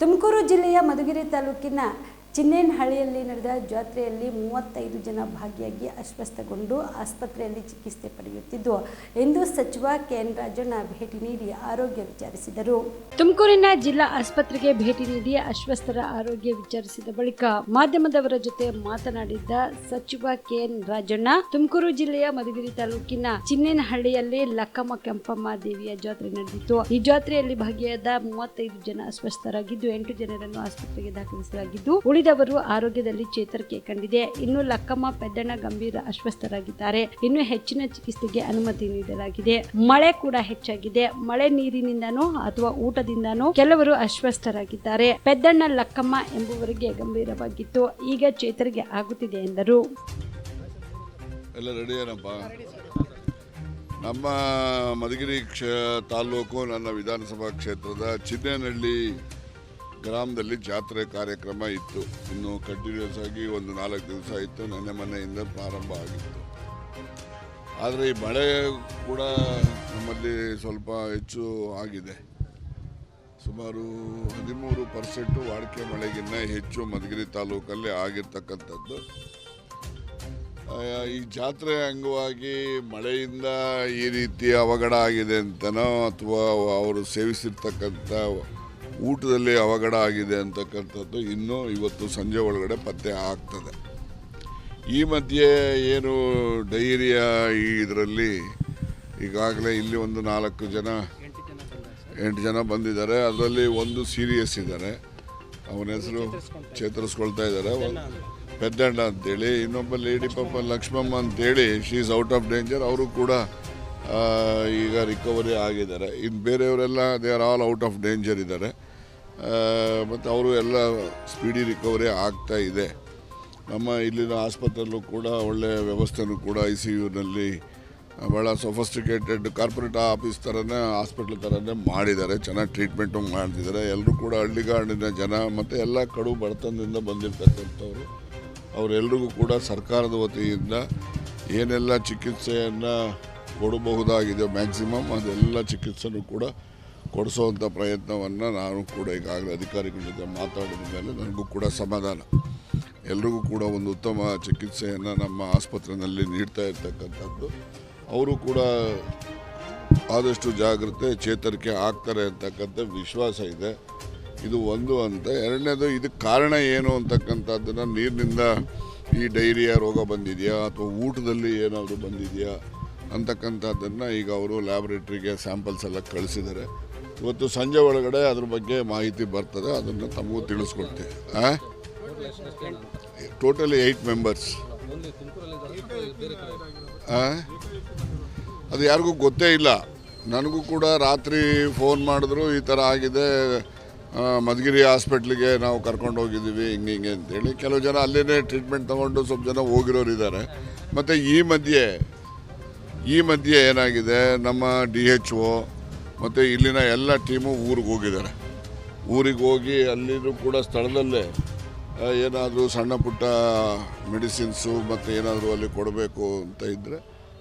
ತುಮಕೂರು ಜಿಲ್ಲೆಯ ಮಧುಗಿರಿ ತಾಲೂಕಿನ ಚಿನ್ನೇನಹಳ್ಳಿಯಲ್ಲಿ ನಡೆದ ಜಾತ್ರೆಯಲ್ಲಿ ಮೂವತ್ತೈದು ಜನ ಭಾಗಿಯಾಗಿ ಅಸ್ವಸ್ಥಗೊಂಡು ಆಸ್ಪತ್ರೆಯಲ್ಲಿ ಚಿಕಿತ್ಸೆ ಪಡೆಯುತ್ತಿದ್ದು ಎಂದು ಸಚಿವ ಕೆಎನ್ ರಾಜಣ್ಣ ಭೇಟಿ ನೀಡಿ ಆರೋಗ್ಯ ವಿಚಾರಿಸಿದರು. ತುಮಕೂರಿನ ಜಿಲ್ಲಾ ಆಸ್ಪತ್ರೆಗೆ ಭೇಟಿ ನೀಡಿ ಅಸ್ವಸ್ಥರ ಆರೋಗ್ಯ ವಿಚಾರಿಸಿದ ಬಳಿಕ ಮಾಧ್ಯಮದವರ ಜೊತೆ ಮಾತನಾಡಿದ ಸಚಿವ ಕೆಎನ್ ರಾಜಣ್ಣ, ತುಮಕೂರು ಜಿಲ್ಲೆಯ ಮಧುಗಿರಿ ತಾಲೂಕಿನ ಚಿನ್ನೇನಹಳ್ಳಿಯಲ್ಲಿ ಲಕ್ಕಮ್ಮ ಕೆಂಪಮ್ಮ ದೇವಿಯ ಜಾತ್ರೆ ನಡೆದಿತ್ತು. ಈ ಜಾತ್ರೆಯಲ್ಲಿ ಭಾಗಿಯಾದ ಮೂವತ್ತೈದು ಜನ ಅಸ್ವಸ್ಥರಾಗಿದ್ದು, ಎಂಟು ಜನರನ್ನು ಆಸ್ಪತ್ರೆಗೆ ದಾಖಲಿಸಲಾಗಿದ್ದು ಉಳಿದವರು ಆರೋಗ್ಯದಲ್ಲಿ ಚೇತರಿಕೆ ಕಂಡಿದೆ. ಇನ್ನು ಲಕ್ಕಮ್ಮ, ಪೆದ್ದಣ್ಣ ಗಂಭೀರ ಅಸ್ವಸ್ಥರಾಗಿದ್ದಾರೆ. ಇನ್ನು ಹೆಚ್ಚಿನ ಚಿಕಿತ್ಸೆಗೆ ಅನುಮತಿ ನೀಡಲಾಗಿದೆ. ಮಳೆ ಕೂಡ ಹೆಚ್ಚಾಗಿದೆ. ಮಳೆ ನೀರಿನಿಂದನೋ ಅಥವಾ ಊಟದಿಂದನೋ ಕೆಲವರು ಅಸ್ವಸ್ಥರಾಗಿದ್ದಾರೆ. ಪೆದ್ದಣ್ಣ, ಲಕ್ಕಮ್ಮ ಎಂಬುವರಿಗೆ ಗಂಭೀರವಾಗಿತ್ತು. ಈಗ ಚೇತರಿಕೆ ಆಗುತ್ತಿದೆ ಎಂದರು. ಎಲ್ಲ ನಮ್ಮ ಮಧುಗಿರಿ ಕ್ಷ ತಾಲೂಕು, ನನ್ನ ವಿಧಾನಸಭಾ ಕ್ಷೇತ್ರದ ಚಿನ್ನೇನಹಳ್ಳಿ ಗ್ರಾಮದಲ್ಲಿ ಜಾತ್ರೆ ಕಾರ್ಯಕ್ರಮ ಇತ್ತು. ಇನ್ನು ಕಂಟಿನ್ಯೂಸ್ ಆಗಿ ಒಂದು ನಾಲ್ಕು ದಿವಸ ಇತ್ತು. ನೆನ್ನೆ ಮನೆಯಿಂದ ಪ್ರಾರಂಭ ಆಗಿತ್ತು. ಆದರೆ ಈ ಮಳೆ ಕೂಡ ನಮ್ಮಲ್ಲಿ ಸ್ವಲ್ಪ ಹೆಚ್ಚು ಆಗಿದೆ. ಸುಮಾರು ಹದಿಮೂರು ಪರ್ಸೆಂಟು ವಾಡಿಕೆ ಮಳೆಗಿನ್ನ ಹೆಚ್ಚು ಮಧುಗಿರಿ ತಾಲೂಕಲ್ಲಿ ಆಗಿರ್ತಕ್ಕಂಥದ್ದು. ಈ ಜಾತ್ರೆ ಅಂಗವಾಗಿ ಮಳೆಯಿಂದ ಈ ರೀತಿ ಅವಘಡ ಆಗಿದೆ ಅಂತನೋ, ಅಥವಾ ಅವರು ಸೇವಿಸಿರ್ತಕ್ಕಂಥ ಊಟದಲ್ಲಿ ಅವಘಡ ಆಗಿದೆ ಅಂತಕ್ಕಂಥದ್ದು ಇನ್ನೂ ಇವತ್ತು ಸಂಜೆ ಒಳಗಡೆ ಪತ್ತೆ ಆಗ್ತದೆ. ಈ ಮಧ್ಯೆ ಏನು ಡೈರಿಯಾ ಈ ಇದರಲ್ಲಿ ಈಗಾಗಲೇ ಇಲ್ಲಿ ಒಂದು ನಾಲ್ಕು ಜನ, ಎಂಟು ಜನ ಬಂದಿದ್ದಾರೆ. ಅದರಲ್ಲಿ ಒಂದು ಸೀರಿಯಸ್ ಇದ್ದಾರೆ. ಅವನ ಹೆಸರು ಚೇತರಿಸ್ಕೊಳ್ತಾ ಇದ್ದಾರೆ. ಪೆದ್ದಂಡ ಅಂತೇಳಿ, ಇನ್ನೊಬ್ಬ ಲೇಡಿ ಪಾಪ ಲಕ್ಷ್ಮಮ್ಮ ಅಂತೇಳಿ she is out of danger ಅವರು ಕೂಡ ಈಗ ರಿಕವರಿ ಆಗಿದ್ದಾರೆ. ಇನ್ನು ಬೇರೆಯವರೆಲ್ಲ they are all out of danger ಇದ್ದಾರೆ. ಮತ್ತು ಅವರು ಎಲ್ಲ ಸ್ಪೀಡಿ ರಿಕವರಿ ಆಗ್ತಾ ಇದೆ. ನಮ್ಮ ಇಲ್ಲಿನ ಆಸ್ಪತ್ರೆಯಲ್ಲೂ ಕೂಡ ಒಳ್ಳೆಯ ವ್ಯವಸ್ಥೆನೂ ಕೂಡ ಐ ಸಿ ಯುನಲ್ಲಿ ಭಾಳ ಸೊಫಿಸ್ಟಿಕೇಟೆಡ್ ಕಾರ್ಪೊರೇಟ್ ಆಫೀಸ್ ಥರನೇ ಹಾಸ್ಪಿಟ್ಲ್ ಥರನೇ ಮಾಡಿದ್ದಾರೆ. ಚೆನ್ನಾಗಿ ಟ್ರೀಟ್ಮೆಂಟು ಮಾಡ್ತಿದ್ದಾರೆ. ಎಲ್ಲರೂ ಕೂಡ ಹಳ್ಳಿಗಾಡಿನ ಜನ, ಮತ್ತು ಎಲ್ಲ ಕಡು ಬಡತನದಿಂದ ಬಂದಿರ್ತಕ್ಕಂಥವ್ರು. ಅವರೆಲ್ಲರಿಗೂ ಕೂಡ ಸರ್ಕಾರದ ವತಿಯಿಂದ ಏನೆಲ್ಲ ಚಿಕಿತ್ಸೆಯನ್ನು ಕೊಡಬಹುದಾಗಿದೆ ಮ್ಯಾಕ್ಸಿಮಮ್ ಅದೆಲ್ಲ ಚಿಕಿತ್ಸೆನೂ ಕೂಡ ಕೊಡಿಸೋವಂಥ ಪ್ರಯತ್ನವನ್ನು ನಾನು ಕೂಡ ಈಗಾಗಲೇ ಅಧಿಕಾರಿಗಳ ಜೊತೆ ಮಾತಾಡಿದ ಮೇಲೆ ನನಗೂ ಕೂಡ ಸಮಾಧಾನ. ಎಲ್ರಿಗೂ ಕೂಡ ಒಂದು ಉತ್ತಮ ಚಿಕಿತ್ಸೆಯನ್ನು ನಮ್ಮ ಆಸ್ಪತ್ರೆಯಲ್ಲಿ ನೀಡ್ತಾ ಇರ್ತಕ್ಕಂಥದ್ದು. ಅವರು ಕೂಡ ಆದಷ್ಟು ಜಾಗ್ರತೆ, ಚೇತರಿಕೆ ಆಗ್ತಾರೆ ಅಂತಕ್ಕಂಥ ವಿಶ್ವಾಸ ಇದೆ. ಇದು ಒಂದು ಅಂತ. ಎರಡನೇದು ಇದಕ್ಕೆ ಕಾರಣ ಏನು ಅಂತಕ್ಕಂಥದ್ದನ್ನು ನೀರಿನಿಂದ ಈ ಡೈರಿಯಾ ರೋಗ ಬಂದಿದೆಯಾ ಅಥವಾ ಊಟದಲ್ಲಿ ಏನಾದರೂ ಬಂದಿದೆಯಾ ಅಂತಕ್ಕಂಥದ್ದನ್ನು ಈಗ ಅವರು ಲ್ಯಾಬೊರೇಟ್ರಿಗೆ ಸ್ಯಾಂಪಲ್ಸ್ ಎಲ್ಲ ಕಳಿಸಿದ್ದಾರೆ. ಇವತ್ತು ಸಂಜೆ ಒಳಗಡೆ ಅದ್ರ ಬಗ್ಗೆ ಮಾಹಿತಿ ಬರ್ತದೆ, ಅದನ್ನು ತಮಗೂ ತಿಳಿಸ್ಕೊಡ್ತೀವಿ. ಟೋಟಲಿ ಏಯ್ಟ್ ಮೆಂಬರ್ಸ್ ಅದು ಯಾರಿಗೂ ಗೊತ್ತೇ ಇಲ್ಲ. ನನಗೂ ಕೂಡ ರಾತ್ರಿ ಫೋನ್ ಮಾಡಿದ್ರು, ಈ ಥರ ಆಗಿದೆ. ಮಧುಗಿರಿ ಹಾಸ್ಪಿಟ್ಲಿಗೆ ನಾವು ಕರ್ಕೊಂಡು ಹೋಗಿದ್ದೀವಿ, ಹಿಂಗೆ ಹಿಂಗೆ ಅಂತೇಳಿ. ಕೆಲವು ಜನ ಅಲ್ಲೇ ಟ್ರೀಟ್ಮೆಂಟ್ ತೊಗೊಂಡು ಸ್ವಲ್ಪ ಜನ ಹೋಗಿರೋರು ಇದ್ದಾರೆ. ಮತ್ತು ಈ ಮಧ್ಯೆ ಈ ಮಧ್ಯೆ ಏನಾಗಿದೆ? ನಮ್ಮ ಡಿ ಎಚ್ ಒ ಮತ್ತು ಇಲ್ಲಿನ ಎಲ್ಲ ಟೀಮು ಊರಿಗೆ ಹೋಗಿದ್ದಾರೆ. ಊರಿಗೆ ಹೋಗಿ ಅಲ್ಲಿನೂ ಕೂಡ ಸ್ಥಳದಲ್ಲೇ ಏನಾದರೂ ಸಣ್ಣ ಪುಟ್ಟ ಮೆಡಿಸಿನ್ಸು ಮತ್ತು ಏನಾದರೂ ಅಲ್ಲಿ ಕೊಡಬೇಕು ಅಂತ ಇದ್ದರೆ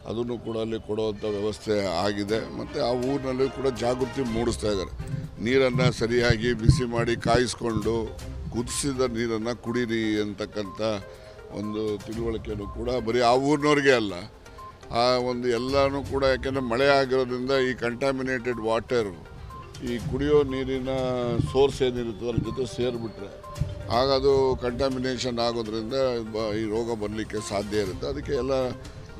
ಅದನ್ನು ಕೂಡ ಅಲ್ಲಿ ಕೊಡುವಂಥ ವ್ಯವಸ್ಥೆ ಆಗಿದೆ. ಮತ್ತು ಆ ಊರಿನಲ್ಲಿ ಕೂಡ ಜಾಗೃತಿ ಮೂಡಿಸ್ತಾ ಇದ್ದಾರೆ. ನೀರನ್ನು ಸರಿಯಾಗಿ ಬಿಸಿ ಮಾಡಿ ಕಾಯಿಸ್ಕೊಂಡು ಕುದಿಸಿದ ನೀರನ್ನು ಕುಡೀರಿ ಅಂತಕ್ಕಂಥ ಒಂದು ತಿಳುವಳಿಕೆಯೂ ಕೂಡ ಬರೀ ಆ ಊರಿನವ್ರಿಗೆ ಅಲ್ಲ ಆ ಒಂದು ಎಲ್ಲನೂ ಕೂಡ ಯಾಕೆಂದರೆ ಮಳೆ ಆಗಿರೋದ್ರಿಂದ ಈ ಕಂಟಾಮಿನೇಟೆಡ್ ವಾಟರ್ ಈ ಕುಡಿಯೋ ನೀರಿನ ಸೋರ್ಸ್ ಏನಿರುತ್ತೋ ಅದ್ರ ಜೊತೆ ಸೇರಿಬಿಟ್ರೆ ಆಗ ಅದು ಕಂಟಾಮಿನೇಷನ್ ಆಗೋದ್ರಿಂದ ಈ ರೋಗ ಬರಲಿಕ್ಕೆ ಸಾಧ್ಯ ಇರುತ್ತೆ. ಅದಕ್ಕೆ ಎಲ್ಲ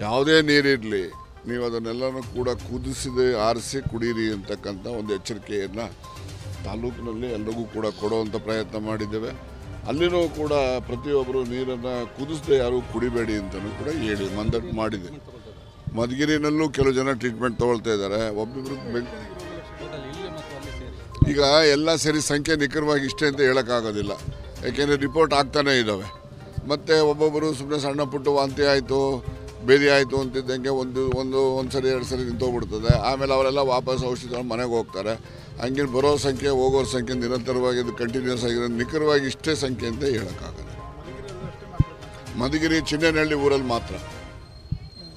ಯಾವುದೇ ನೀರಿರಲಿ ನೀವು ಅದನ್ನೆಲ್ಲನೂ ಕೂಡ ಕುದಿಸಿದೆ, ಆರಿಸಿ ಕುಡೀರಿ ಅಂತಕ್ಕಂಥ ಒಂದು ಎಚ್ಚರಿಕೆಯನ್ನು ತಾಲೂಕಿನಲ್ಲಿ ಎಲ್ರಿಗೂ ಕೂಡ ಕೊಡುವಂಥ ಪ್ರಯತ್ನ ಮಾಡಿದ್ದೇವೆ. ಅಲ್ಲಿನೂ ಕೂಡ ಪ್ರತಿಯೊಬ್ಬರು ನೀರನ್ನು ಕುದಿಸದೆ ಯಾರೂ ಕುಡಿಬೇಡಿ ಅಂತಲೂ ಕೂಡ ಹೇಳಿ ಮಂದಟ್ಟು ಮಾಡಿದೆ. ಮಧುಗಿರಿನಲ್ಲೂ ಕೆಲವು ಜನ ಟ್ರೀಟ್ಮೆಂಟ್ ತಗೊಳ್ತಾ ಇದ್ದಾರೆ. ಒಬ್ಬೊಬ್ಬರು ಬೆಂಗ್ ಈಗ ಎಲ್ಲ ಸೇರಿ ಸಂಖ್ಯೆ ನಿಖರವಾಗಿ ಇಷ್ಟೇ ಅಂತ ಹೇಳೋಕ್ಕಾಗೋದಿಲ್ಲ. ಯಾಕೆಂದರೆ ರಿಪೋರ್ಟ್ ಆಗ್ತಾನೇ ಇದ್ದಾವೆ. ಮತ್ತು ಒಬ್ಬೊಬ್ಬರು ಸುಮ್ಮನೆ ಸಣ್ಣ ಪುಟ್ಟ ವಾಂತಿ ಆಯಿತು, ಬೇದಿ ಆಯಿತು ಅಂತಿದ್ದಂಗೆ ಒಂದು ಒಂದು ಒಂದು ಸರಿ ಎರಡು ಸರಿ ನಿಂತೋಗ್ಬಿಡ್ತದೆ. ಆಮೇಲೆ ಅವರೆಲ್ಲ ವಾಪಸ್ ಔಷಧಿ ಮನೆಗೆ ಹೋಗ್ತಾರೆ. ಹಂಗೆ ಬರೋ ಸಂಖ್ಯೆ, ಹೋಗೋರ ಸಂಖ್ಯೆ ನಿರಂತರವಾಗಿ ಇದು ಕಂಟಿನ್ಯೂಸ್ ಆಗಿರೋ ನಿಖರವಾಗಿ ಇಷ್ಟೇ ಸಂಖ್ಯೆ ಅಂತ ಹೇಳೋಕ್ಕಾಗಲ್ಲ. ಮಧುಗಿರಿ ಚಿನ್ನನಹಳ್ಳಿ ಊರಲ್ಲಿ ಮಾತ್ರ?